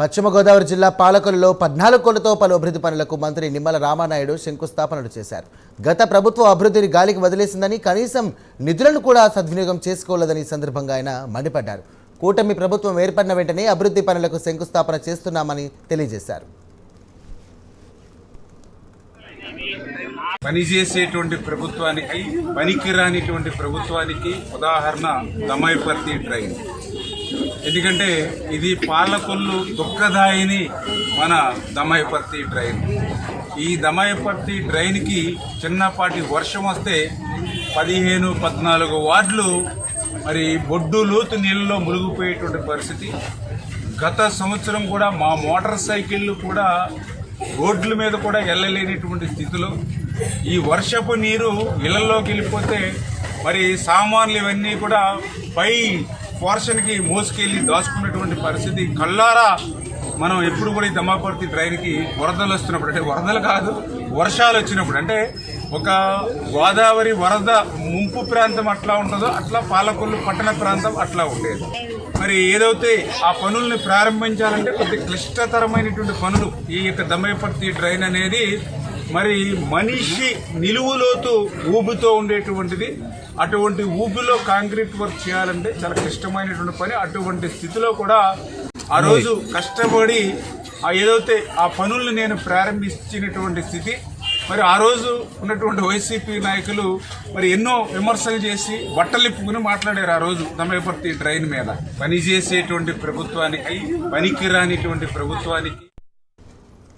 పశ్చిమ గోదావరి జిల్లా పాలకొల్లులో పద్నాలుగు కోళ్ళతో పలు అభివృద్ధి పనులకు మంత్రి నిమ్మల రామానాయుడు శంకుస్థాపనలు చేశారు. గత ప్రభుత్వం అభివృద్ధిని గాలికి వదిలేసిందని కనీసం నిధులను కూడా సద్వినియోగం చేసుకోలేదని సందర్భంగా ఆయన మండిపడ్డారు. కూటమి ప్రభుత్వం ఏర్పడిన వెంటనే అభివృద్ధి పనులకు శంకుస్థాపన చేస్తున్నామని తెలియజేశారు. పనిచేసేటువంటి ప్రభుత్వానికి పనికిరానిటువంటి ప్రభుత్వానికి ఉదాహరణ దమాయిపర్తి ట్రైన్ ఎందుకంటే ఇది పాలకొల్లు దుఃఖదాయిని మన దమయపర్తి డ్రైన్. ఈ దమయపర్తి డ్రైన్కి చిన్నపాటి వర్షం వస్తే పదిహేను పద్నాలుగు వార్డులు మరి బొడ్డు లోతు నీళ్ళలో మునిగిపోయేటువంటి పరిస్థితి. గత సంవత్సరం కూడా మా మోటార్ సైకిళ్ళు కూడా రోడ్ల మీద కూడా వెళ్ళలేనటువంటి స్థితిలో. ఈ వర్షపు నీరు ఇళ్ళలోకి వెళ్ళిపోతే మరి సామాన్లు ఇవన్నీ కూడా పై పోర్షన్కి మోసుకెళ్ళి దాచుకున్నటువంటి పరిస్థితి కళ్ళారా మనం ఎప్పుడు కూడా ఈ దమ్మాపర్తి ట్రైన్కి వరదలు వస్తున్నప్పుడు అంటే వరదలు కాదు వర్షాలు వచ్చినప్పుడు అంటే ఒక గోదావరి వరద ముంపు ప్రాంతం అట్లా ఉంటుందో అట్లా పాలకొల్లు పట్టణ ప్రాంతం అట్లా ఉండేది. మరి ఏదైతే ఆ పనుల్ని ప్రారంభించాలంటే కొద్ది క్లిష్టతరమైనటువంటి పనులు ఈ యొక్క దమ్మయపర్తి ట్రైన్ అనేది మరి మనిషి నిలువులోతు ఊబుతో ఉండేటువంటిది. అటువంటి ఊబిలో కాంక్రీట్ వర్క్ చేయాలంటే చాలా క్లిష్టమైనటువంటి పని. అటువంటి స్థితిలో కూడా ఆ రోజు కష్టపడి ఆ ఏదైతే ఆ పనుల్ని నేను ప్రారంభించినటువంటి స్థితి మరి ఆ రోజు ఉన్నటువంటి వైసీపీ నాయకులు మరి ఎన్నో విమర్శలు చేసి బట్టలిప్పుకుని మాట్లాడారు ఆ రోజు దమయపర్తి ట్రైన్ మీద. పనిచేసేటువంటి ప్రభుత్వానికి పనికిరానిటువంటి ప్రభుత్వానికి